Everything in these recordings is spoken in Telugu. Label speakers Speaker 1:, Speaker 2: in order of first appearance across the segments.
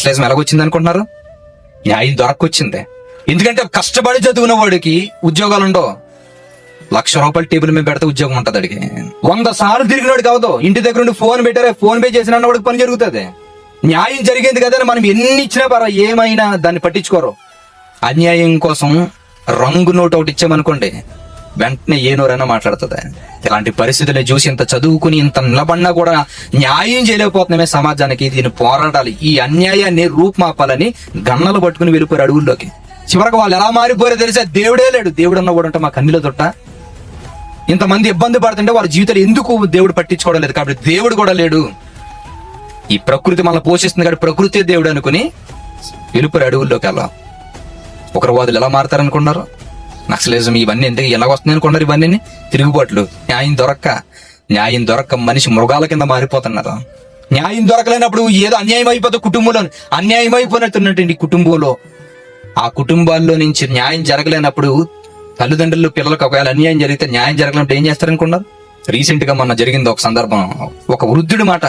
Speaker 1: నక్సలైజం ఎలాగొచ్చింది అనుకుంటున్నారు న్యాయం దొరకొచ్చింది ఎందుకంటే కష్టపడి చదివిన వాడికి ఉద్యోగాలు ఉండవు. లక్ష రూపాయలు టేబుల్ మీద పెడితే ఉద్యోగం ఉంటుంది అడిగి వంద సార్లు తిరిగినోడు కావద్దు ఇంటి దగ్గర నుండి ఫోన్ పెట్టారే ఫోన్ పే చేసిన వాడికి పని జరుగుతుంది. న్యాయం జరిగింది కదా మనం ఎన్ని ఇచ్చినా పర్వ ఏమైనా దాన్ని పట్టించుకోరు. అన్యాయం కోసం రంగు నోట్ ఒకటి ఇచ్చామనుకోండి వెంటనే ఏనోరైనా మాట్లాడుతుంది. ఇలాంటి పరిస్థితుల్ని చూసి ఇంత చదువుకుని ఇంత నిలబడినా కూడా న్యాయం చేయలేకపోతున్నామే సమాజానికి. దీన్ని పోరాడాలి. ఈ అన్యాయాన్ని రూపుమాపాలని గన్నలు పట్టుకుని వెళ్ళిపోయారు అడుగుల్లోకి చివరికి వాళ్ళు ఎలా మారిపోయారో తెలిసే దేవుడే లేడు. దేవుడు అన్న కూడా మా కన్నిలో తొట్ట. ఇంతమంది ఇబ్బంది పడుతుంటే వాళ్ళ జీవితాలు ఎందుకు దేవుడు పట్టించుకోవడం లేదు? కాబట్టి దేవుడు కూడా లేడు. ఈ ప్రకృతి మనల్ని పోషిస్తుంది కాబట్టి ప్రకృతి దేవుడు అనుకుని వెలుపురి అడవుల్లోకి వెళ్ళాం. ఒకరు వాదులు ఎలా మారతారనుకున్నారు? నక్సలిజం ఇవన్నీ ఎందుకు ఎలా వస్తున్నాయి అనుకున్నారు ఇవన్నీ తిరుగుబాట్లు. న్యాయం దొరక్క. న్యాయం దొరక్క మనిషి మృగాల కింద మారిపోతున్నారు న్యాయం దొరకలేనప్పుడు ఏదో అన్యాయం అయిపోతుంది కుటుంబంలో అన్యాయం అయిపోయినట్టున్నటువంటి కుటుంబంలో. ఆ కుటుంబాల్లో నుంచి న్యాయం జరగలేనప్పుడు తల్లిదండ్రులు పిల్లలకు ఒకవేళ అన్యాయం జరిగితే న్యాయం జరగలేనప్పుడు ఏం చేస్తారనుకున్నారు రీసెంట్గా మొన్న జరిగింది ఒక సందర్భం. ఒక వృద్ధుడి మాట.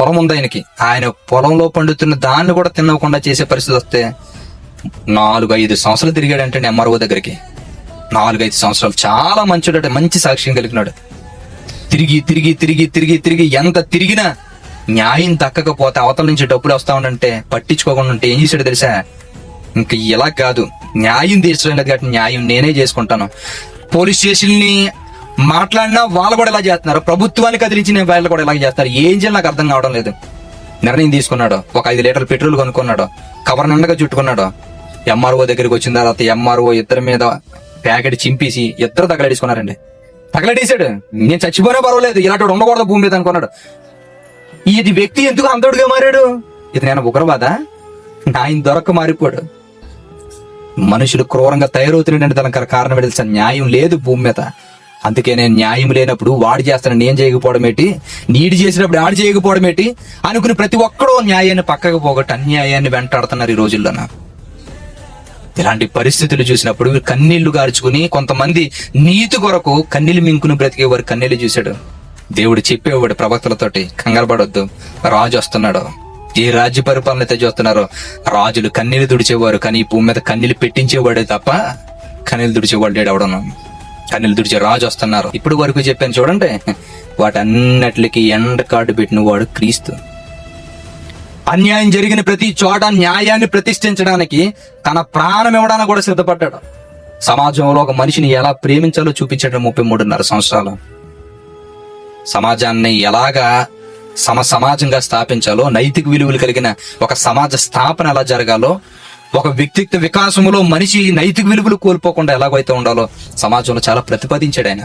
Speaker 1: పొలం ఉంది ఆయనకి. ఆయన పొలంలో పండుతున్న దాన్ని కూడా తినకుండా చేసే పరిస్థితి వస్తే నాలుగు ఐదు సంవత్సరాలు తిరిగాడంటే ఎంఆర్ఓ దగ్గరికి. నాలుగైదు సంవత్సరాలు చాలా మంచివాడు మంచి సాక్ష్యం కలిగినాడు. తిరిగి తిరిగి తిరిగి తిరిగి తిరిగి ఎంత తిరిగినా న్యాయం దక్కకపోతే అవతల నుంచి డబ్బులు వస్తా ఉండంటే పట్టించుకోకుండా ఉంటే ఏం చేశాడు తెలుసా? ఇంకా ఇలా కాదు. న్యాయం తీర్చడం లేదు కాబట్టి న్యాయం నేనే చేసుకుంటాను. పోలీస్ స్టేషన్ని మాట్లాడినా వాళ్ళు కూడా ఇలా చేస్తున్నారు. ప్రభుత్వాన్ని కదిలించిన వాళ్ళు కూడా ఇలా చేస్తారు ఏం చేయాలి నాకు అర్థం కావడం లేదు. నిర్ణయం తీసుకున్నాడు. ఒక ఐదు లీటర్ల పెట్రోల్ కొనుక్కున్నాడు. కవర్ నిండగా చుట్టుకున్నాడు. ఎంఆర్ఓ దగ్గరికి వచ్చిన తర్వాత ఎంఆర్ఓ ఇద్దరి మీద ప్యాకెట్ చింపేసి ఇద్దరు తగలడేసుకున్నారండి. తగలడేశాడు. నేను చచ్చిపోయినా పర్వాలేదు ఇలాంటి ఉండకూడదు భూమి మీద అనుకున్నాడు. ఇది వ్యక్తి ఎందుకు అంతడుగా మారాడు? ఇది నేను ఉగ్రవాద? నాయన దొరక్క మారిపోడు. మనుషులు క్రూరంగా తయారవుతున్నాడంటే దానికి కారణం తెలుసా? న్యాయం లేదు భూమి మీద. అందుకే నేను న్యాయం లేనప్పుడు వాడు చేస్తాను నేను చేయకపోవడం ఏంటి? నీడు చేసినప్పుడు ఆడు చేయకపోవడం ఏంటి? అనుకుని ప్రతి ఒక్కడూ న్యాయాన్ని పక్కకు పోగొట్టి అన్యాయాన్ని వెంటాడుతున్నారు ఈ రోజుల్లోన. ఇలాంటి పరిస్థితులు చూసినప్పుడు కన్నీళ్ళు గార్చుకుని కొంతమంది నీతి కొరకు కన్నీళ్ళు మింకుని బ్రతికే వారు కన్నీళ్ళు చూశాడు. దేవుడు చెప్పేవాడు ప్రవక్తలతోటి కంగారు పడొద్దు రాజు వస్తున్నాడు. ఏ రాజ్య పరిపాలన అయితే చూస్తున్నారో రాజులు కన్నీళ్ళు తుడిచేవారు కానీ ఈ భూమి మీద కన్నీళ్ళు పెట్టించేవాడే తప్ప కన్నీళ్ళు తుడిచేవాడు లేడు అవడను కన్నీళ్ళు తుడిచే రాజు వస్తున్నారు. ఇప్పుడు వరకు చెప్పాను చూడండి వాటన్నిటికి ఎండ కార్డు పెట్టిన వాడు క్రీస్తు. అన్యాయం జరిగిన ప్రతి చోట న్యాయాన్ని ప్రతిష్ఠించడానికి తన ప్రాణం ఇవ్వడానికి కూడా సిద్ధపడ్డాడు. సమాజంలో ఒక మనిషిని ఎలా ప్రేమించాలో చూపించాడు ముప్పై మూడున్నర సంవత్సరాలు. సమాజాన్ని ఎలాగా సమ సమాజంగా స్థాపించాలో నైతిక విలువలు కలిగిన ఒక సమాజ స్థాపన ఎలా జరగాలో ఒక వ్యక్తిత్వ వికాసములో మనిషి నైతిక విలువలు కోల్పోకుండా ఎలాగైతే ఉండాలో సమాజంలో చాలా ప్రతిపాదించాడు ఆయన.